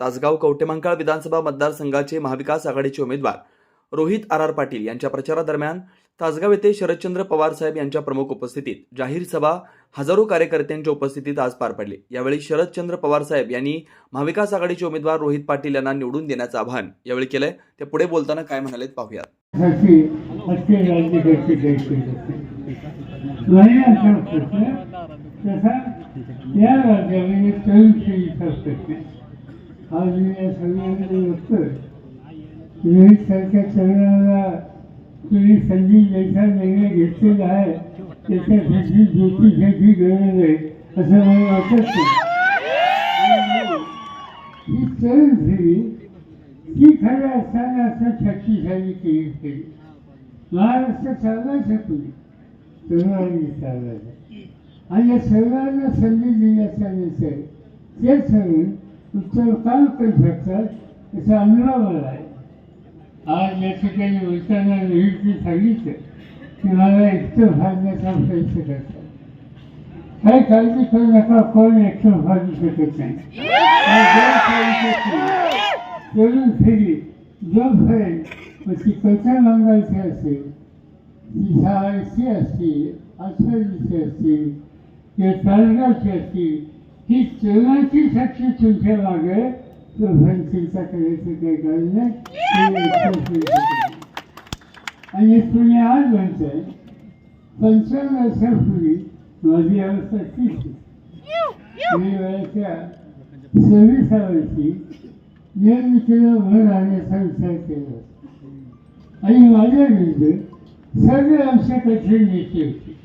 तासगाव कवटेमंकाळ विधानसभा मतदारसंघाचे महाविकास आघाडीचे उमेदवार रोहित आर आर पाटील यांच्या प्रचारादरम्यान तासगाव येथे शरदचंद्र पवार साहेब यांच्या प्रमुख उपस्थितीत जाहीर सभा हजारो कार्यकर्त्यांच्या उपस्थितीत आज पार पडली. यावेळी शरदचंद्र पवार साहेब यांनी महाविकास आघाडीचे उमेदवार रोहित पाटील यांना निवडून देण्याचं आवाहन यावेळी केलंय. ते पुढे बोलताना काय म्हणालेत पाहूयात. आज मी या सगळ्यांकडे बघतोय रोहित सारख्या तरुणाला तुम्ही संधी द्यायचा निर्णय घेतलेला आहे त्याच्यासाठी ज्योतिषाची गरज आहे असं मला वाटत नाही ही चरण झाली ती खरं असताना असं शक्तिशाली केली केली महाराष्ट्र चालवायचं तुम्ही तरुणांनी चालवायचं आणि या सर्वांना संधी दिल्याच्या नंतर ते तरुण उत्तम काम करू शकतात याचा अनुभव मला आहे. आज या ठिकाणी बोलताना रोहितने सांगितलं की मला एकटं भागण्याचा प्रयत्न करतात. काही काळजी करू नका कोण एकटं भागू शकत नाही. करून दोन काळजी तरुण फेरी जोपर्यंत मग ती कथा मागायची असेल ती शाळेची असतील आठवडीची असतील किंवा तालगावची असतील ही तरुणाची शक्ती तुमच्या मागे तोपर्यंत चिंता करायचं काही गरज नाही. आणि तुम्ही आज म्हणताय पंचावन्न वर्षापूर्वी माझी अवस्था तीच होती. मी वयाच्या सव्वीसा वर्षी निवडणुकीला भर आणण्याचा विचार केला. आणि माझ्या विरुद्ध सर्व आमच्याकडचे नेते होते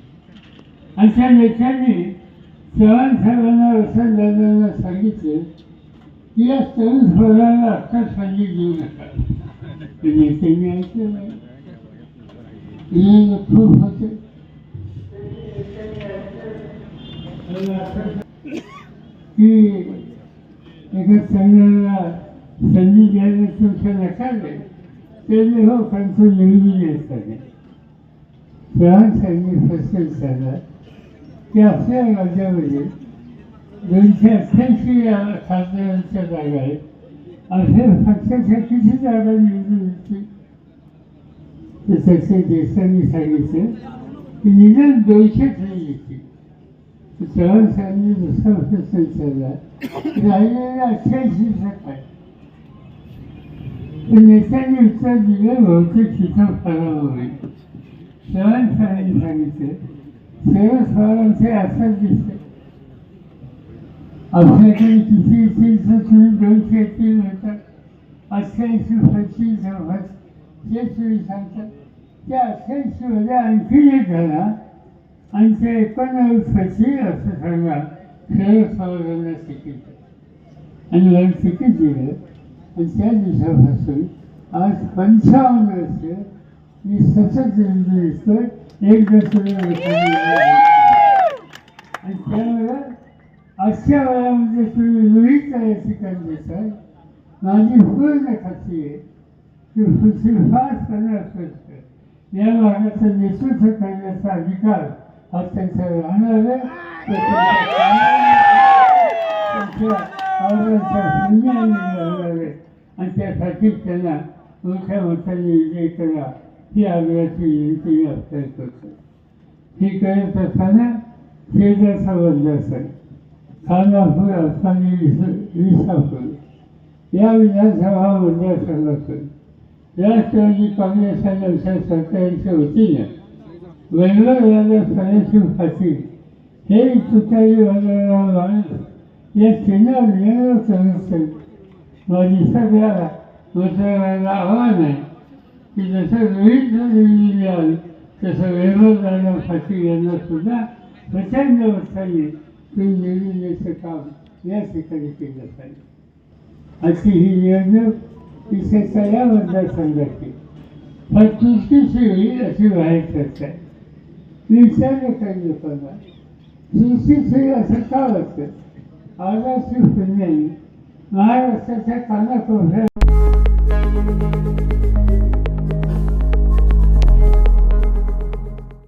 आणि त्या नेत्यांनी चव्हाण साहेबांना वसंतदादांना सांगितले की या तरुण स्वराला अक्का संधी देऊ नका. म्हणजे ते नेत्यांनी ऐकलं नाही. खूप होते. की एका तरुणाला संधी द्यायला तुमच्या नकार त्यांनी ते हो त्यांचं निवडून येतात चव्हाण साहेबांनी फसल झाला. ते आपल्या राज्यामध्ये दोनशे अठ्ठ्याऐंशी खासदारांच्या जागा आहेत. अशा पक्षाच्या किती जागा निवडून येतील तर तसे देशांनी सांगितलं. की निदान दोनशे तरी येतील तर चव्हाण साहेबांनी दुसरा प्रश्न विचारला. राहिलेल्या अठ्ठ्याऐंशीचा काय तर नेत्यांनी उत्तर दिलं बहुतेक तिथं फराव होईल. चव्हाण साहेबांनी सांगितलं सर्व स्वारांचे असंच दिसते आपल्याकडे किती येतील तर तुम्ही दोनशे येतील म्हणतात अठ्ठ्याऐंशी पंचवीस जवळपास ते तुम्ही सांगतात त्या अठ्ठ्याऐंशीमध्ये आणखी एक झाला आणि ते एकोणनव्वद पंचवीस असं सांगा शरद तिकीट आणि मला तिकीट दिलं आणि त्या दिवसापासून आज पंचावन्न वर्ष मी सतत निवडून येतोय एक आणि त्यामुळं आजच्या वयामध्ये तुम्ही करायची देताय माझी पूर्ण खात्री आहे. की पुढील पाच पन्नास या भागाचं नेतृत्व करण्याचा अधिकार हा त्यांचा राहणार आहे. त्यांच्या राहणार आणि त्यासाठी त्यांना मोठ्या मोठ्याने विजय करा. ही आग्रहाची विनंती मी आपल्याला करतो ही करत असताना शेजारचा असेल खानापूर असताना विसापूर या विधानसभा मतदारसंघातून राष्ट्रवादी काँग्रेस आणि आमच्या सरकारच्या वतीनं वेगवेगळ्या सदस्य पाटील हे तुतारी वगैरे माणूस या चिन्हावर नियम करून माझी सगळ्या मतदारांना आव्हान आहे. की जसं रोहित निवडून याल तसं वेगवेगळ्या फाशी यांना सुद्धा प्रचंड अर्थाने तुम्ही निवडून काम या ठिकाणी केलं पाहिजे. अशी ही निवडणूक विशेषतः या मतदारसंघाची. पण फटुकीची होईल अशी बाहेर चर्चा आहे. मी विचारलं काही लोकांना सुशिक्षित असं का वाटतं? आगाशी पुण्याने महाराष्ट्राच्या कानाकोपऱ्यात